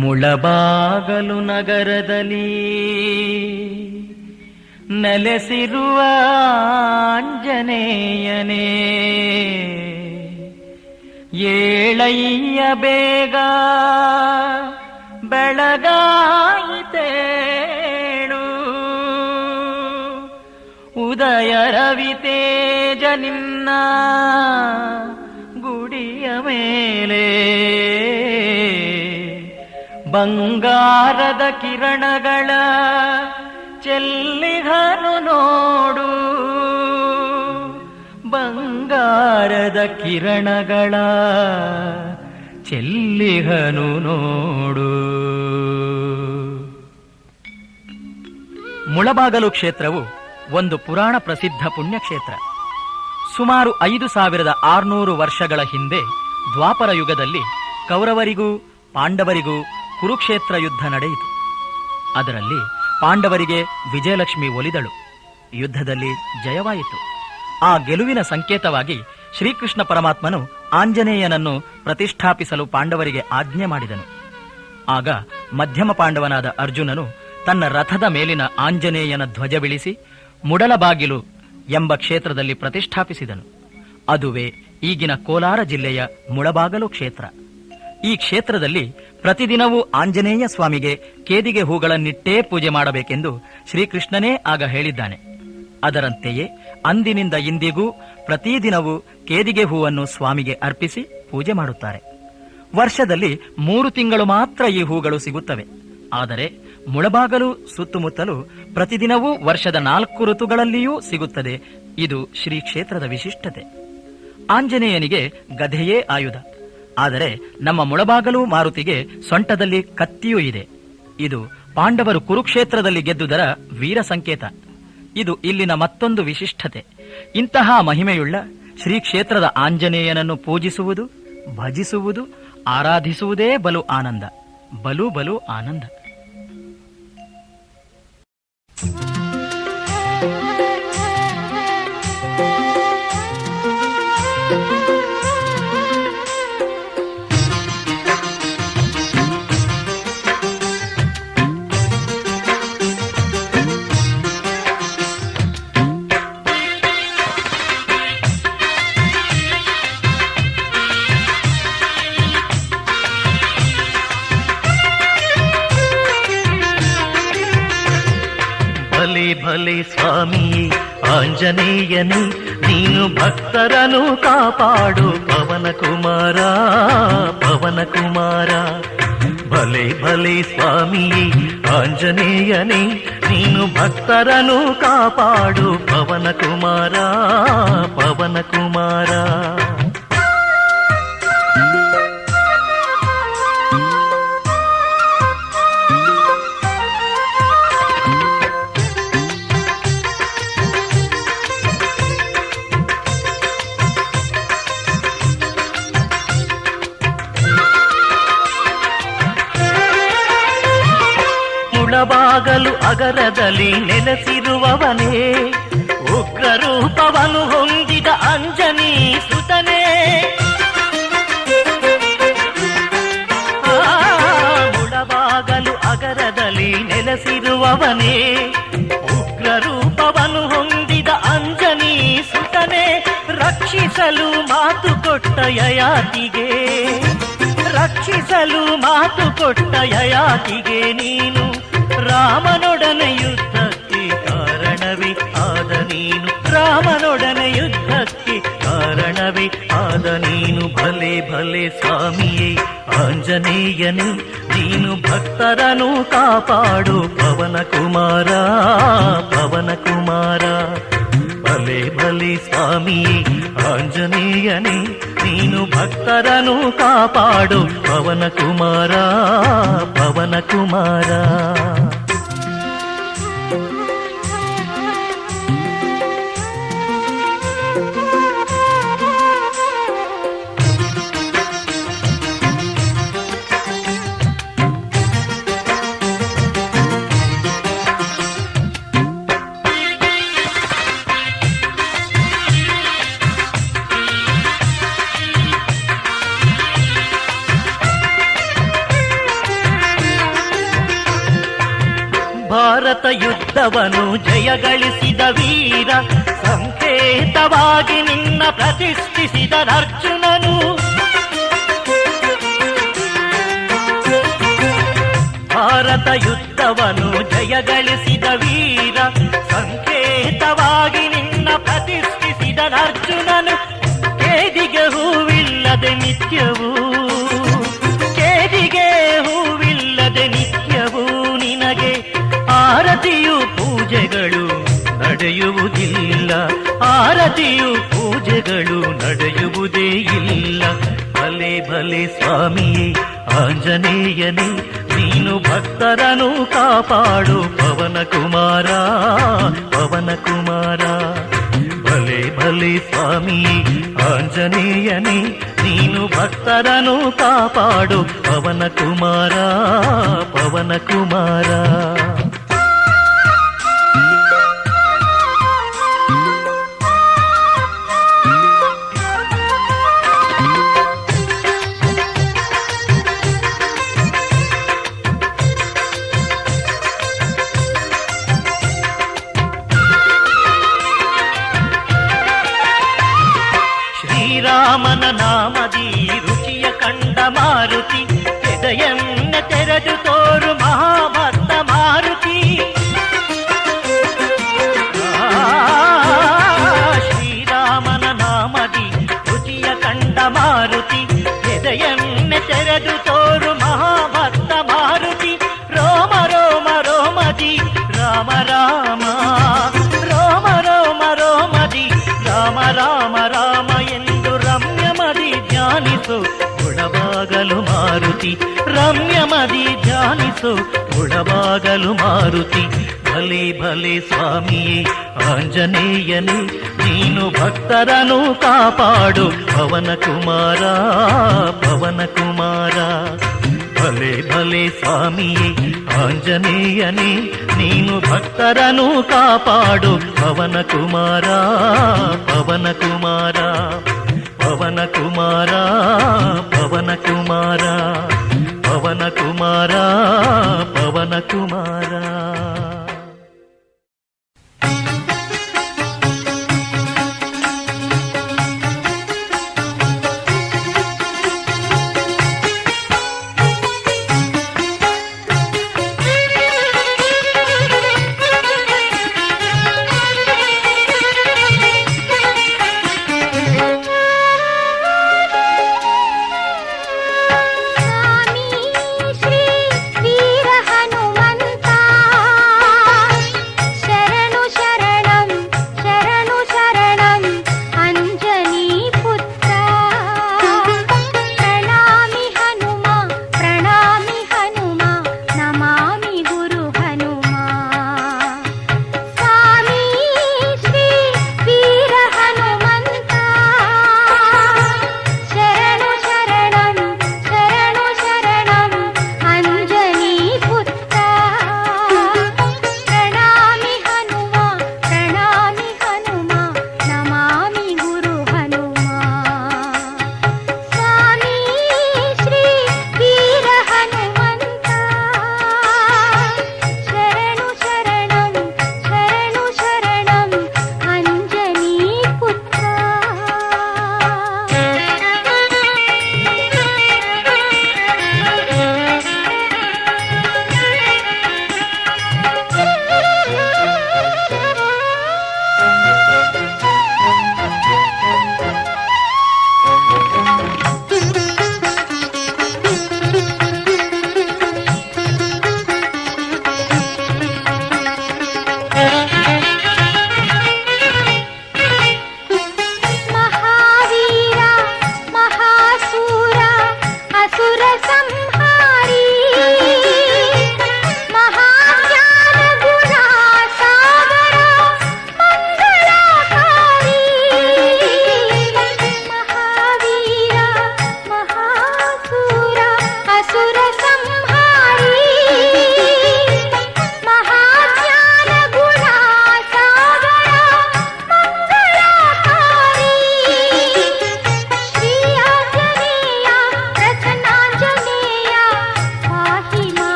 ಮುಳಬಾಗಲು ನಗರದಲ್ಲಿ ನೆಲೆಸಿರುವ ಆಂಜನೇಯನೇ ಏಳಯ್ಯ ಬೇಗ ಬೆಳಗಾಯಿತೇಳು ಉದಯ ರವಿ ತೇಜ ನಿನ್ನ ಗುಡಿಯ ಮೇಲೆ. ಬಂಗಾರದ ಕಿರಣಗಳ ಚೆಲ್ಲಿಗನು ನೋಡು. ಬಂಗಾರದ ಕಿರಣಗಳ ಚೆಲ್ಲಿಗನು ನೋಡು. ಮುಳಬಾಗಲು ಕ್ಷೇತ್ರವು ಒಂದು ಪುರಾಣ ಪ್ರಸಿದ್ಧ ಪುಣ್ಯಕ್ಷೇತ್ರ. ಸುಮಾರು ಐದು ಸಾವಿರದ ಆರುನೂರು ವರ್ಷಗಳ ಹಿಂದೆ ದ್ವಾಪರ ಯುಗದಲ್ಲಿ ಕೌರವರಿಗೂ ಪಾಂಡವರಿಗೂ ಕುರುಕ್ಷೇತ್ರ ಯುದ್ಧ ನಡೆಯಿತು. ಅದರಲ್ಲಿ ಪಾಂಡವರಿಗೆ ವಿಜಯಲಕ್ಷ್ಮಿ ಒಲಿದಳು. ಯುದ್ಧದಲ್ಲಿ ಜಯವಾಯಿತು. ಆ ಗೆಲುವಿನ ಸಂಕೇತವಾಗಿ ಶ್ರೀಕೃಷ್ಣ ಪರಮಾತ್ಮನು ಆಂಜನೇಯನನ್ನು ಪ್ರತಿಷ್ಠಾಪಿಸಲು ಪಾಂಡವರಿಗೆ ಆಜ್ಞೆ ಮಾಡಿದನು. ಆಗ ಮಧ್ಯಮ ಪಾಂಡವನಾದ ಅರ್ಜುನನು ತನ್ನ ರಥದ ಮೇಲಿನ ಆಂಜನೇಯನ ಧ್ವಜ ಬಿಳಿಸಿ ಮುಡಲಬಾಗಿಲು ಎಂಬ ಕ್ಷೇತ್ರದಲ್ಲಿ ಪ್ರತಿಷ್ಠಾಪಿಸಿದನು. ಅದುವೇ ಈಗಿನ ಕೋಲಾರ ಜಿಲ್ಲೆಯ ಮುಳಬಾಗಲು ಕ್ಷೇತ್ರ. ಈ ಕ್ಷೇತ್ರದಲ್ಲಿ ಪ್ರತಿದಿನವೂ ಆಂಜನೇಯ ಸ್ವಾಮಿಗೆ ಕೇದಿಗೆ ಹೂಗಳನ್ನಿಟ್ಟೇ ಪೂಜೆ ಮಾಡಬೇಕೆಂದು ಶ್ರೀಕೃಷ್ಣನೇ ಆಗ ಹೇಳಿದ್ದಾನೆ. ಅದರಂತೆಯೇ ಅಂದಿನಿಂದ ಇಂದಿಗೂ ಪ್ರತಿದಿನವೂ ಕೇದಿಗೆ ಹೂವನ್ನು ಸ್ವಾಮಿಗೆ ಅರ್ಪಿಸಿ ಪೂಜೆ ಮಾಡುತ್ತಾರೆ. ವರ್ಷದಲ್ಲಿ ಮೂರು ತಿಂಗಳು ಮಾತ್ರ ಈ ಹೂಗಳು ಸಿಗುತ್ತವೆ. ಆದರೆ ಮುಳಬಾಗಲು ಸುತ್ತಮುತ್ತಲು ಪ್ರತಿದಿನವೂ ವರ್ಷದ ನಾಲ್ಕು ಋತುಗಳಲ್ಲಿಯೂ ಸಿಗುತ್ತದೆ. ಇದು ಶ್ರೀ ಕ್ಷೇತ್ರದ ವಿಶಿಷ್ಟತೆ. ಆಂಜನೇಯನಿಗೆ ಗಧೆಯೇ ಆಯುಧ. ಆದರೆ ನಮ್ಮ ಮುಳಬಾಗಲು ಮಾರುತಿಗೆ ಸೊಂಟದಲ್ಲಿ ಕತ್ತಿಯೂ ಇದೆ. ಇದು ಪಾಂಡವರು ಕುರುಕ್ಷೇತ್ರದಲ್ಲಿ ಗೆದ್ದುದರ ವೀರ ಸಂಕೇತ. ಇದು ಇಲ್ಲಿನ ಮತ್ತೊಂದು ವಿಶಿಷ್ಟತೆ. ಇಂತಹ ಮಹಿಮೆಯುಳ್ಳ ಶ್ರೀ ಕ್ಷೇತ್ರದ ಆಂಜನೇಯನನ್ನು ಪೂಜಿಸುವುದು, ಭಜಿಸುವುದು, ಆರಾಧಿಸುವುದೇ ಬಲು ಆನಂದ. ಬಲು ಬಲು ಆನಂದ. భలే స్వామి ఆంజనేయని నీను భక్తరను కాపాడు. పవన కుమారా పవన కుమారా. భలే భలే స్వామి ఆంజనేయని నీను భక్తరను కాపాడు. పవన కుమారా పవన కుమారా. ಅಗರದಲ್ಲಿ ನೆಲೆಸಿರುವವನೇ ಉಗ್ರ ಹೊಂದಿದ ಅಂಜನಿ ಸುತನೇ. ಆ, ಮುಳಬಾಗಲು ಅಗರದಲ್ಲಿ ನೆಲೆಸಿರುವವನೇ ಉಗ್ರ ಹೊಂದಿದ ಅಂಜನಿ ಸುತನೇ. ರಕ್ಷಿಸಲು ಮಾತು ಕೊಟ್ಟ ಯಯಾತಿಗೆ ರಕ್ಷಿಸಲು ಮಾತು ಕೊಟ್ಟ ಯಯಾತಿಗೆ ನೀನು ರಾಮನೊಡನೆ ಯುದ್ಧಕ್ಕೆ ಕಾರಣವೇ ಆದ ನೀನು ರಾಮನೊಡನೆ ಯುದ್ಧಕ್ಕೆ ಕಾರಣವೇ ಆದ ನೀನು ಭಲೆ ಭಲೆ ಸ್ವಾಮಿಯೇ ಆಂಜನೇಯನೇ ನೀನು ಭಕ್ತರನು ಕಾಪಾಡು ಪವನ ಕುಮಾರ ಪವನ ಕುಮಾರ ಭಲೆ ಭಲೆ ಸ್ವಾಮಿಯೇ ಆಂಜನೇಯನೇ ನೀನು ಭಕ್ತರನು ಕಾಪಾಡು ಪವನ ಕುಮಾರ ಪವನ ಕುಮಾರ ಯುದ್ಧವನ್ನು ಜಯಗಳಿಸಿದ ವೀರ ಸಂಕೇತವಾಗಿ ನಿನ್ನ ಪ್ರತಿಷ್ಠಿಸಿದ ಅರ್ಜುನನು ಭಾರತ ಯುದ್ಧವನ್ನು ಜಯಗಳಿಸಿದ ವೀರ ಸಂಕೇತವಾಗಿ ನಿನ್ನ ಪ್ರತಿಷ್ಠಿಸಿದ ಅರ್ಜುನನು ಕೇದಿಗೆ ಹೂವಿಲ್ಲದೆ ನಿತ್ಯವೂ ಆರತಿಯು ಪೂಜೆಗಳು ನಡೆಯುವುದಿಲ್ಲ. ಆರತಿಯು ಪೂಜೆಗಳು ನಡೆಯುವುದೇ ಇಲ್ಲ. ಭಲೆ ಭಲೆ ಸ್ವಾಮಿಯೇ, ಆಂಜನೇಯನೇ, ನೀನು ಭಕ್ತರನು ಕಾಪಾಡು ಪವನ ಕುಮಾರ ಪವನ ಕುಮಾರ. ಭಲೆ ಭಲೆ ಸ್ವಾಮಿ ಆಂಜನೇಯನೇ, ನೀನು ಭಕ್ತರನು ಕಾಪಾಡು ಪವನ ಕುಮಾರ ಪವನ ಕುಮಾರ. ರಮ್ಯಮದಿ ಧ್ಯಾನಿಸು ಗುಣವಾಗಲು ಮಾರುತಿ ಭಲೆ ಭಲೆ ಸ್ವಾಮಿಯೇ ಆಂಜನೇಯನೇ ನೀನು ಭಕ್ತರನು ಕಾಪಾಡು ಪವನ ಕುಮಾರ ಪವನ ಕುಮಾರ ಭಲೆ ಭಲೆ ಸ್ವಾಮಿಯೇ ಆಂಜನೇಯನೇ ನೀನು ಭಕ್ತರನು ಕಾಪಾಡು ಪವನ ಕುಮಾರ ಪವನ ಕುಮಾರ ಪವನ ಕುಮಾರ ಪವನ ಕುಮಾರ పవన కుమారా పవన కుమారా.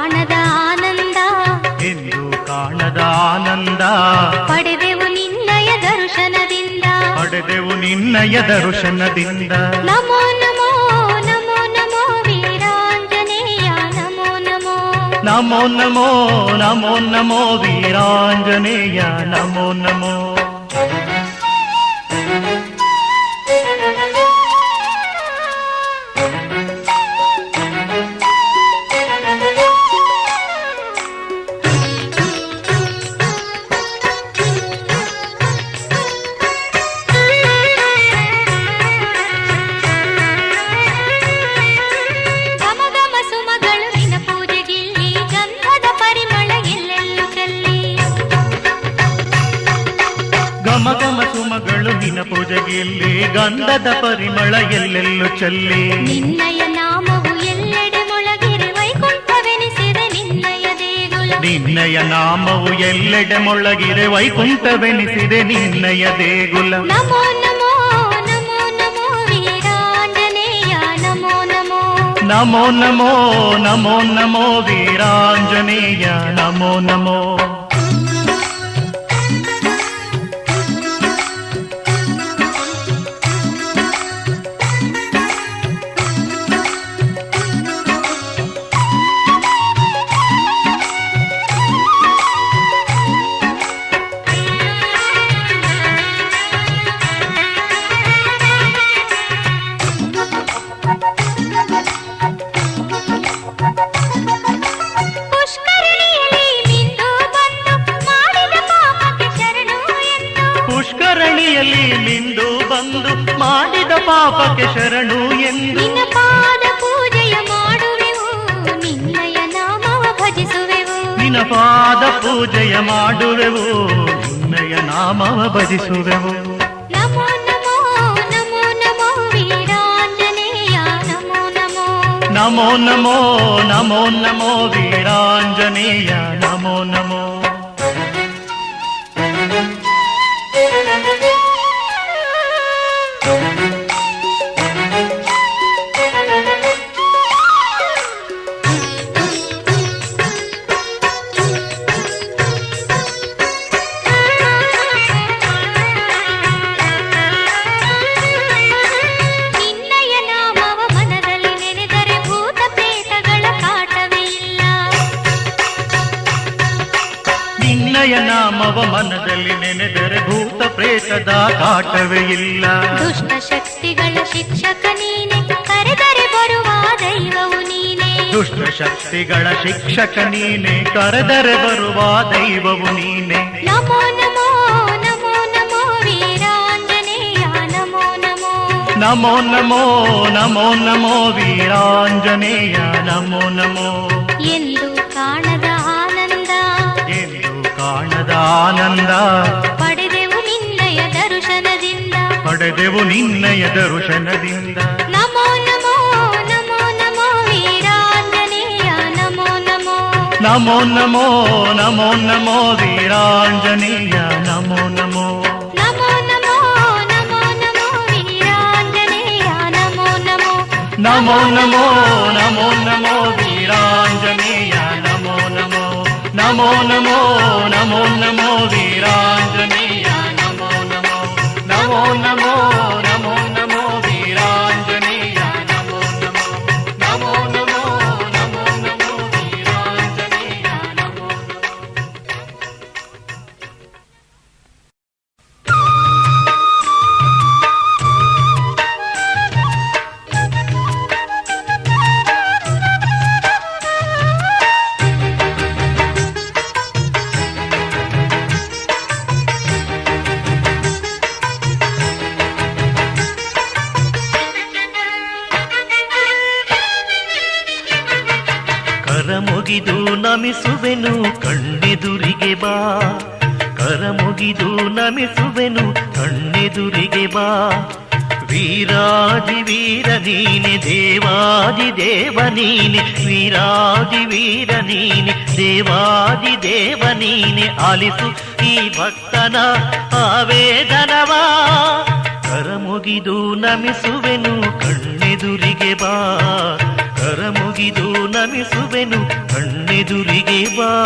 ಕಾಣದ ಆನಂದ ಎಂದು ಕಾಣದ ಆನಂದ ಪಡೆದೆವು ನಿನ್ನಯ ದರ್ಶನದಿಂದ ಪಡೆದೆವು ನಿನ್ನಯ ದರ್ಶನದಿಂದ ನಮೋ ನಮೋ ನಮೋ ನಮೋ ವೀರಾಂಜನೇಯ ನಮೋ ನಮೋ ನಮೋ ನಮೋ ನಮೋ ನಮೋ ವೀರಾಂಜನೇಯ ನಮೋ ನಮೋ ಗಂಧದ ಪರಿಮಳ ಎಲ್ಲೆಲ್ಲೂ ಚೆಲ್ಲಿ ನಿನ್ನಯ ನಾಮವು ಎಲ್ಲೆಡೆ ಮೊಳಗಿರೆ ವೈಕುಂಠವೆನಿಸಿದೆ ನಿನ್ನಯ ದೇಗುಲ ನಿನ್ನಯ ನಾಮವು ಎಲ್ಲೆಡೆ ಮೊಳಗಿರೆ ವೈಕುಂಠವೆನಿಸಿದೆ ನಿನ್ನಯ ದೇಗುಲ ನಮೋ ನಮೋ ನಮೋ ನಮೋ ವೀರಾಂಜನೇಯ ನಮೋ ನಮೋ ನಮೋ ನಮೋ ನಮೋ ನಮೋ ವೀರಾಂಜನೇಯ ನಮೋ ನಮೋ ಪುಷ್ಕರಣಿಯಲ್ಲಿ ನಿಂದು ಬಂದು ಮಾಡಿದ ಪಾಪಕ್ಕೆ ಶರಣು ಎಂದು. ಪಾದ ಪೂಜೆಯ ಮಾಡುವೆವು ನಿನ್ನಯ ನಾಮವ ಭಜಿಸುವೆವು. ನಿನ್ನ ಪಾದ ಪೂಜೆಯ ಮಾಡುವೆವು ನಿನ್ನಯ ನಾಮವ ಭಜಿಸುವೆವು. నమో నమో నమో నమో వీరాంజనేయ నమో నమో. ಮನದಲ್ಲಿ ನೆನೆದರೆ ಭೂತ ಪ್ರೇತದ ಕಾಟವೇ ಇಲ್ಲ ದುಷ್ಟ ಶಕ್ತಿಗಳ ಶಿಕ್ಷಕ ನೀನೆ ಕರೆದರೆ ಬರುವ ದೈವವು ನೀನೆ ದುಷ್ಟ ಶಕ್ತಿಗಳ ಶಿಕ್ಷಕ ನೀನೆ ಕರೆದರೆ ಬರುವ ದೈವವು ನೀನೆ ನಮೋ ನಮೋ ನಮೋ ನಮೋ ವೀರಾಂಜನೇಯ ನಮೋ ನಮೋ ನಮೋ ನಮೋ ನಮೋ ನಮೋ ವೀರಾಂಜನೇಯ ನಮೋ ನಮೋ ಎಂದು ಕಾಣದ ಆನಂದ ಎಂದು ಕಾಣದ ಆನಂದ ಪಡೆದೆವು ನಿನ್ನಯ ದರ್ಶನದಿಂದ ಪಡೆದೆವು ನಿನ್ನಯ ದರ್ಶನದಿಂದ ನಮೋ ನಮೋ ನಮೋ ನಮೋ ವೀರಾಂಜನೇಯ ನಮೋ ನಮೋ ನಮೋ ನಮೋ ನಮೋ ನಮೋ ವೀರಾಂಜನೇಯ ನಮೋ ನಮೋ ನಮೋ ನಮೋ ನಮೋ ನಮೋ નમો નમો નમો નમો વીરાંજનેય નમો નમો નમો ನಮಿಸುವೆನು ಕಣ್ಣೆದುರಿಗೆ ಬಾ. ವೀರಾದಿ ವೀರ ನೀನೆ, ದೇವಾದಿ ದೇವ ನೀನೆ. ವೀರಾದಿ ವೀರ ನೀನೆ, ದೇವಾದಿ ದೇವ ನೀನೆ. ಆಲಿಸು ಈ ಭಕ್ತನ ಆವೇದನವಾ. ಕರ ಮುಗಿದು ನಮಿಸುವೆನು, ಕಣ್ಣೆದುರಿಗೆ ಬಾ. ಕರ ಮುಗಿದು ನಮಿಸುವೆನು, ಕಣ್ಣೆದುರಿಗೆ ಬಾ.